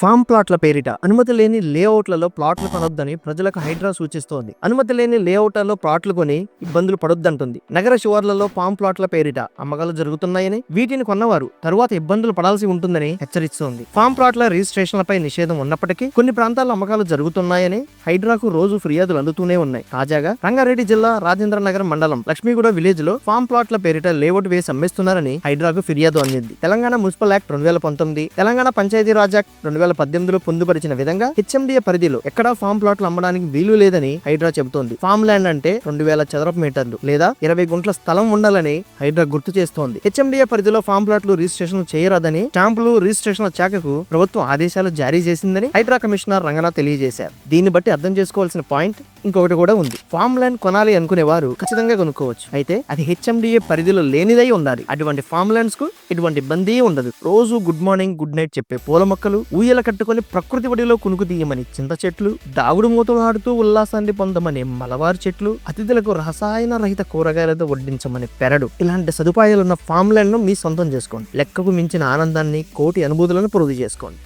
Form ప్లాట్ల పేరిట అనుమతి లేని లేఅవుట్లలో ప్లాట్లు కొనొద్దని ప్రజలకు హైడ్రా సూచిస్తోంది. అనుమతి లేని లేఅవుట్లలో ప్లాట్లు కొని ఇబ్బందులు పడొద్దంటుంది. నగర శివార్లలో ఫామ్ ప్లాట్ల పేరిట అమ్మకాలు జరుగుతున్నాయని వీటిని కొన్నవారు తరువాత ఇబ్బందులు పడాల్సి ఉంటుందని హెచ్చరిస్తోంది. ఫామ్ ప్లాట్ల రిజిస్ట్రేషన్లపై నిషేధం ఉన్నప్పటికీ కొన్ని ప్రాంతాల్లో అమ్మకాలు జరుగుతున్నాయని హైడ్రాకు రోజు ఫిర్యాదులు అందుతూనే ఉన్నాయి. తాజాగా రంగారెడ్డి జిల్లా రాజేంద్ర నగర్ మండలం లక్ష్మీగూడ విలేజ్లో ఫామ్ ప్లాట్ల పేరిట లేఅవుట్ వేసి అమ్మేస్తున్నారని హైడ్రాకు ఫిర్యాదు అందింది. తెలంగాణ మున్సిపల్ యాక్ట్ రెండు వేల పంతొమ్మిది తెలంగాణ పంచాయతీరాజ్ యాక్ట్ రెండు వేల పద్దెనిమిదిలో పొందుపరిచిన విధంగా హెచ్ఎండిఏ పరిధిలో ఎక్కడా ఫామ్ ప్లాట్లు అమ్మడానికి వీలు లేదని హైడ్రా చెబుతోంది. ఫామ్ ల్యాండ్ అంటే రెండు వేల చదరపు మీటర్లు లేదా ఇరవై గుంట్ల స్థలం ఉండాలని హైడ్రా గుర్తు చేస్తోంది. హెచ్ఎండిఏ పరిధిలో ఫామ్ ప్లాట్లు రిజిస్ట్రేషన్ చేయరాదని స్టాంపులు రిజిస్ట్రేషన్ల శాఖకు ప్రభుత్వం ఆదేశాలు జారీ చేసిందని హైడ్రా కమిషనర్ రంగనాథ్ తెలియజేశారు. దీన్ని బట్టి అర్థం చేసుకోవాల్సిన పాయింట్ ఇంకొకటి కూడా ఉంది. ఫామ్ ల్యాండ్ కొనాలి అనుకునే వారు ఖచ్చితంగా కొనుక్కోవచ్చు. అయితే అది హెచ్ఎండిఏ పరిధిలో లేనిదై ఉండాలి. అటువంటి ఫామ్ ల్యాండ్స్కు ఇటువంటి ఇబ్బంది ఉండదు. రోజు గుడ్ మార్నింగ్ గుడ్ నైట్ చెప్పే పూల మొక్కలు ఊయల కట్టుకొని ప్రకృతి ఒడిలో కునుకు తీయమని చింత చెట్లు దాగుడు మూతలు ఆడుతూ ఉల్లాసాన్ని పొందమని మలవారు చెట్లు అతిథులకు రసాయన రహిత కూరగాయలతో వడ్డించమని పెరడు. ఇలాంటి సదుపాయాలున్న ఫామ్ ల్యాండ్ను మీ సొంతం చేసుకోండి. లెక్కకు మించిన ఆనందాన్ని కోటి అనుభూతులను పొరుగు చేసుకోండి.